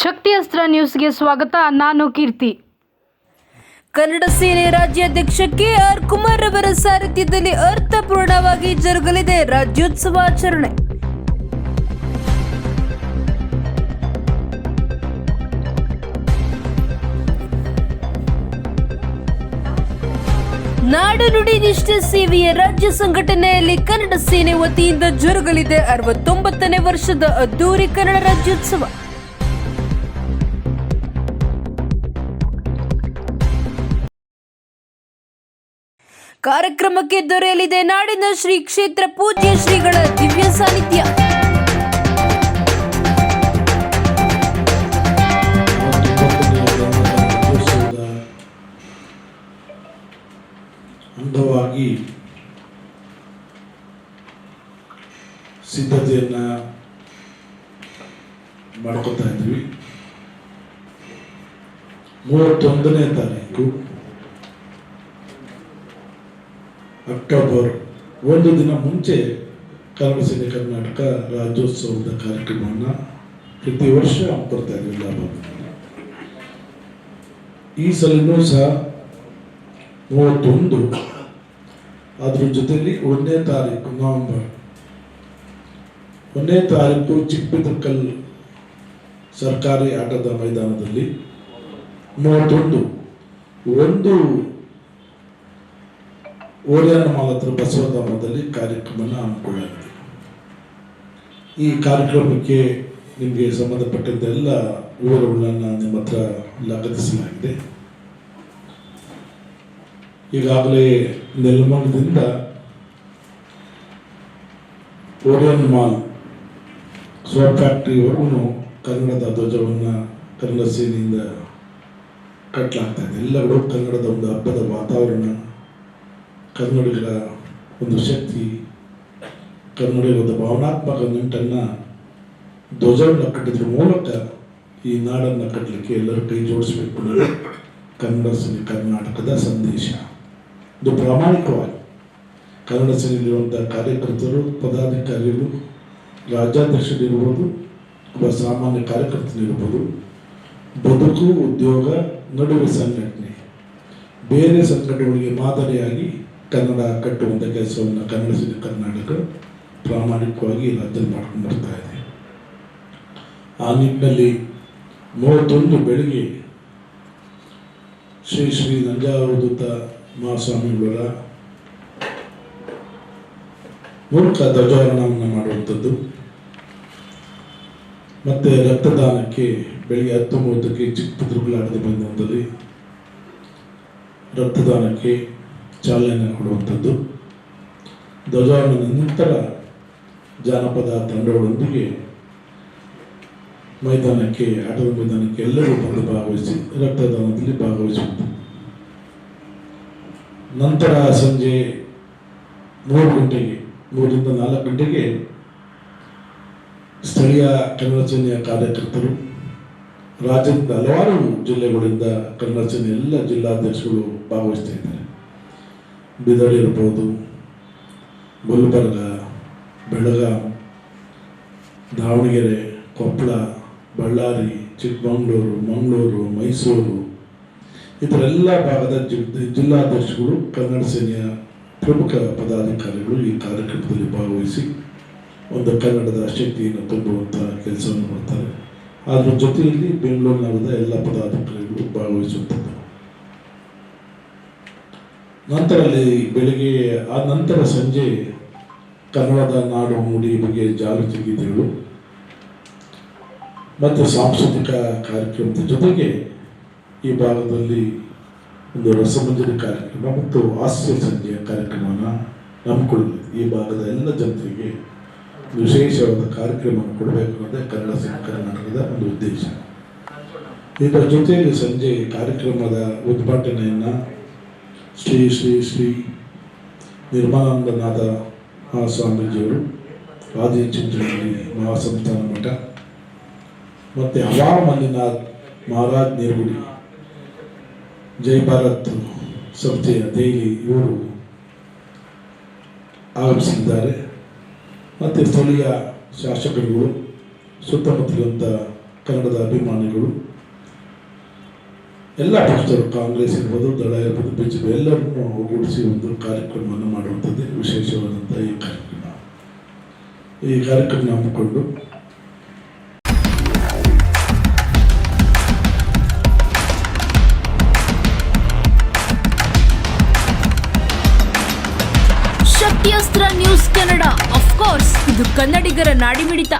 ಶಕ್ತಿ ಅಸ್ತ್ರ ನ್ಯೂಸ್ಗೆ ಸ್ವಾಗತ. ನಾನು ಕೀರ್ತಿ. ಕನ್ನಡ ಸೇನೆ ರಾಜ್ಯಾಧ್ಯಕ್ಷ ಕೆ ಆರ್ ಕುಮಾರ್ ಅವರ ಸಾರಥ್ಯದಲ್ಲಿ ಅರ್ಥಪೂರ್ಣವಾಗಿ ಜರುಗಲಿದೆ ರಾಜ್ಯೋತ್ಸವ ಆಚರಣೆ. ನಾಡು ನುಡಿ ನಿಷ್ಠೆ ಸೇವೆಯ ರಾಜ್ಯ ಸಂಘಟನೆಯಲ್ಲಿ ಕನ್ನಡ ಸೇನೆ ವತಿಯಿಂದ ಜರುಗಲಿದೆ ಅರವತ್ತೊಂಬತ್ತನೇ ವರ್ಷದ ಅದ್ದೂರಿ ಕನ್ನಡ ರಾಜ್ಯೋತ್ಸವ. ಕಾರ್ಯಕ್ರಮಕ್ಕೆ ದೊರೆಯಲಿದೆ. ನಾಡಿನ ಶ್ರೀ ಕ್ಷೇತ್ರ ಪೂಜ್ಯ ಶ್ರೀಗಳ ದಿವ್ಯ ಸಾನ್ನಿಧ್ಯ. ಅಂದವಾಗಿ ಸಿದ್ಧತೆಯನ್ನ ಮಾಡ್ಕೊತಾ ಇದ್ವಿ ಮೂವತ್ತೊಂದನೇ ತಾರೀಕು. ಅಕ್ಟೋಬರ್ ಒಂದು ದಿನ ಮುಂಚೆ ಕನ್ನಡ ಕರ್ನಾಟಕ ರಾಜ್ಯೋತ್ಸವದ ಕಾರ್ಯಕ್ರಮವನ್ನು ಪ್ರತಿ ವರ್ಷ ಬರ್ತಾ ಇದ್ದೀವಿ ಈ ಸಲನೂ ಸಹ ಮೂವತ್ತೊಂದು. ಅದ್ರ ಜೊತೆಯಲ್ಲಿ ಒಂದನೇ ತಾರೀಕು, ನವೆಂಬರ್. ಒಂದನೇ ತಾರೀಕು ಚಿಕ್ಕಬಿದರ್ಕಲ್ ಸರ್ಕಾರಿ ಆಟದ ಮೈದಾನದಲ್ಲಿ ಮೂವತ್ತೊಂದು. ಒಂದು ಓರಿಯಾನ ಮಾಲತ್ರ ಬಸವಧಾಮದಲ್ಲಿ ಕಾರ್ಯಕ್ರಮನ ಹಮ್ಮಿಕೊಳ್ಳಲಾಗಿದೆ. ಈ ಕಾರ್ಯಕ್ರಮಕ್ಕೆ ನಿಮಗೆ ಸಂಬಂಧಪಟ್ಟಂತೆ ಎಲ್ಲ ವಿವರಗಳನ್ನು ನಿಮ್ಮ ಹತ್ರ ಲಗತ್ತಿಸಲಾಗಿದೆ. ಈಗಾಗಲೇ ನೆಲಮಂಗದಿಂದ ಓರಿಯನ್ ಮಾಲ್ ಸೋಪ್ ಫ್ಯಾಕ್ಟ್ರಿವರೆಗೂ ಕನ್ನಡದ ಧ್ವಜವನ್ನು ಕನ್ನಡ ಸೇನೆಯಿಂದ ಕಟ್ಟಲಾಗ್ತಾ ಇದೆ. ಎಲ್ಲರೂ ಕನ್ನಡದ ಒಂದು ಹಬ್ಬದ ವಾತಾವರಣ ಕನ್ನಡಿಗರ ಒಂದು ಶಕ್ತಿ ಕನ್ನಡಿಗರ ಒಂದು ಭಾವನಾತ್ಮಕ ನಂಟನ್ನು ಧ್ವಜವನ್ನು ಕಟ್ಟಿದ್ರ ಮೂಲಕ ಈ ನಾಡನ್ನು ಕಟ್ಟಲಿಕ್ಕೆ ಎಲ್ಲರೂ ಕೈ ಜೋಡಿಸಬೇಕು ಕನ್ನಡ ಸಿನಿ, ಕರ್ನಾಟಕದ ಸಂದೇಶ. ಇದು ಪ್ರಾಮಾಣಿಕವಾಗಿ ಕನ್ನಡ ಸೇನೆಯಲ್ಲಿರುವಂಥ ಕಾರ್ಯಕರ್ತರು, ಪದಾಧಿಕಾರಿಗಳು, ರಾಜ್ಯಾಧ್ಯಕ್ಷರಿರ್ಬೋದು, ಒಬ್ಬ ಸಾಮಾನ್ಯ ಕಾರ್ಯಕರ್ತನಿರ್ಬೋದು, ಬದುಕು, ಉದ್ಯೋಗ, ನಡುವೆ ಸಂಘಟನೆ. ಬೇರೆ ಸಂಘಟನೆಗಳಿಗೆ ಮಾದರಿಯಾಗಿ ಕನ್ನಡ ಕಟ್ಟುವಂಥ ಕೆಲಸವನ್ನು ಕನ್ನಡ ಸೇನೆ ಕರ್ನಾಟಕ ಪ್ರಾಮಾಣಿಕವಾಗಿ ರಾಜ್ಯದಲ್ಲಿ ಮಾಡ್ಕೊಂಡು ಬರ್ತಾ ಇದೆ. ಆ ನಿಟ್ಟಿನಲ್ಲಿ ಮೂವತ್ತೊಂದು ಬೆಳಿಗ್ಗೆ ಶ್ರೀ ಶ್ರೀ ನಂಜಾವಧೂತ ಮಹಾಸ್ವಾಮಿಗಳ ಮೂಲಕ ಧ್ವಜಾರೋಹಣವನ್ನು ಮಾಡುವಂಥದ್ದು. ಮತ್ತು ರಕ್ತದಾನಕ್ಕೆ ಬೆಳಿಗ್ಗೆ ಹತ್ತು ಮೂವತ್ತಕ್ಕೆ ಚಿಕ್ಕಪುತ್ರಗಳಾಡದ ಬಂದಂಥದ್ದು ರಕ್ತದಾನಕ್ಕೆ ಚಾಲನೆ ಕೊಡುವಂಥದ್ದು. ಧ್ವಜಾರೋಹಣದ ನಂತರ ಜಾನಪದ ತಂಡಗಳೊಂದಿಗೆ ಮೈದಾನಕ್ಕೆ, ಆಟದ ಮೈದಾನಕ್ಕೆ ಎಲ್ಲರೂ ಬಂದು ಭಾಗವಹಿಸಿ ರಕ್ತದಾನದಲ್ಲಿ ಭಾಗವಹಿಸುವುದು ನಂತರ ಸಂಜೆ ಮೂರು ಗಂಟೆಗೆ, ಮೂರರಿಂದ ನಾಲ್ಕು ಗಂಟೆಗೆ ಸ್ಥಳೀಯ ಕನ್ನಡ ಸೇನೆಯ ಕಾರ್ಯಕರ್ತರು, ರಾಜ್ಯದ ಹಲವಾರು ಜಿಲ್ಲೆಗಳಿಂದ ಕನ್ನಡ ಸೇನೆ ಎಲ್ಲ ಜಿಲ್ಲಾಧ್ಯಕ್ಷರು ಭಾಗವಹಿಸ್ತಾ ಇದ್ದಾರೆ. ಬೀದರ್ ಇರ್ಬೋದು ಗುಲ್ಬರ್ಗ ಬೆಳಗಾಂ, ದಾವಣಗೆರೆ, ಕೊಪ್ಪಳ, ಬಳ್ಳಾರಿ, ಚಿಕ್ಕಮಗಳೂರು, ಮಂಗಳೂರು, ಮೈಸೂರು. ಇದರೆಲ್ಲ ಭಾಗದ ಜಿ- ಜಿಲ್ಲಾಧ್ಯಕ್ಷಗಳು ಕನ್ನಡ ಸೇನೆಯ ಪ್ರಮುಖ ಪದಾಧಿಕಾರಿಗಳು ಈ ಕಾರ್ಯಕ್ರಮದಲ್ಲಿ ಭಾಗವಹಿಸಿ ಒಂದು ಕನ್ನಡದ ಶಕ್ತಿಯನ್ನು ತುಂಬುವಂಥ ಕೆಲಸವನ್ನು ಮಾಡ್ತಾರೆ. ಅದರ ಜೊತೆಯಲ್ಲಿ ಬೆಂಗಳೂರು ನಗರದ ಎಲ್ಲ ಪದಾಧಿಕಾರಿಗಳು ಭಾಗವಹಿಸುವಂಥದ್ದು ನಂತರ ಅಲ್ಲಿ ಬೆಳಿಗ್ಗೆ ಆ ನಂತರ ಸಂಜೆ ಕನ್ನಡದ ನಾಡು ಮೂಡಿ ಬಗ್ಗೆ ಜಾಗೃತಿ ಗೀತೆಗಳು ಮತ್ತು ಸಾಂಸ್ಕೃತಿಕ ಕಾರ್ಯಕ್ರಮದ ಜೊತೆಗೆ ಈ ಭಾಗದಲ್ಲಿ ಒಂದು ರಸಮಂಜರಿ ಕಾರ್ಯಕ್ರಮ ಮತ್ತು ಹಾಸ್ಯ ಸಂಜೆಯ ಕಾರ್ಯಕ್ರಮನ ಹಮ್ಮಿಕೊಳ್ಳಲಿದೆ. ಈ ಭಾಗದ ಎಲ್ಲ ಜನತೆಗೆ ವಿಶೇಷವಾದ ಕಾರ್ಯಕ್ರಮವನ್ನು ಕೊಡಬೇಕು ಅನ್ನೋದೇ ಕನ್ನಡ ಕರ್ನಾಟಕದ ಒಂದು ಉದ್ದೇಶ. ಇದರ ಜೊತೆಗೆ ಸಂಜೆ ಕಾರ್ಯಕ್ರಮದ ಉದ್ಘಾಟನೆಯನ್ನು ಶ್ರೀ ಶ್ರೀ ಶ್ರೀ ನಿರ್ಮಲಾನಂದನಾಥ ಆದಿ ಆದಿಚುಂಚನಹಳ್ಳಿ ಮಹಾಸಂಸ್ಥಾನ ಮಠ, ಮತ್ತು ಹವಾ ಮಲ್ಲಿನಾಥ್ ಮಹಾರಾಜ್ ನಿರ್ಗುಡಿ, ಜೈ ಭಾರತ್ ಸಂಸ್ಥೆಯ ದೈಲಿ ಇವರು ಆಗಮಿಸಿದ್ದಾರೆ ಮತ್ತು ಸ್ಥಳೀಯ ಶಾಸಕರುಗಳು ಸುತ್ತಮುತ್ತಲಿರುವಂಥ ಕನ್ನಡದ ಅಭಿಮಾನಿಗಳು ಎಲ್ಲ ಪಕ್ಷರು ಕಾಂಗ್ರೆಸ್ ಇರ್ಬೋದು, ದಳ ಇರ್ಬೋದು ಬಿ ಜೆ ಪಿ ಎಲ್ಲರನ್ನೂ ಒಗ್ಗೂಡಿಸಿ ಒಂದು ಕಾರ್ಯಕ್ರಮವನ್ನು ಮಾಡುವಂಥದ್ದೇ ವಿಶೇಷವಾದಂಥ ಈ ಕಾರ್ಯಕ್ರಮ. ಈ ಕಾರ್ಯಕ್ರಮ ಹಮ್ಮಿಕೊಂಡು ಶಕ್ತಿಯಸ್ತ್ರ ನ್ಯೂಸ್ ಕನ್ನಡ. ಅಫ್ಕೋರ್ಸ್ ಇದು ಕನ್ನಡಿಗರ ನಾಡಿಮಿಡಿತ.